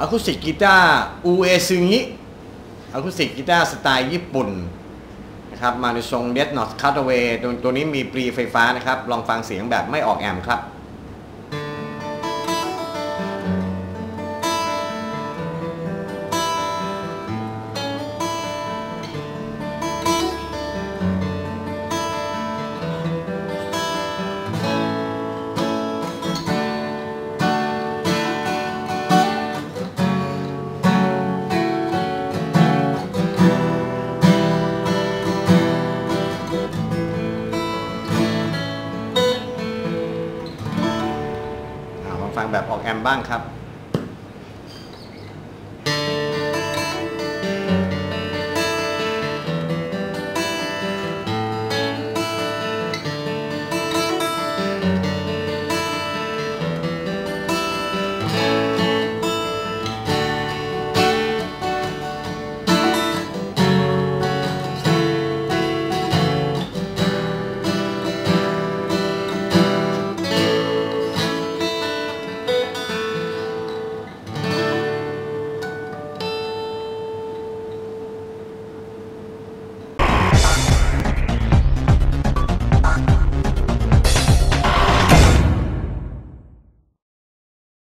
อะคูสติกกีตาร์อูเอซึงิอะคูสติกกีตาร์สไตล์ญี่ปุ่นนะครับมาในทรงเด d นอ t คัตเวย์ตัวตัวนี้มีปรีไฟฟ้านะครับ ลองฟังเสียงแบบไม่ออกแอมครับ ฟังแบบออกแอมบ้างครับ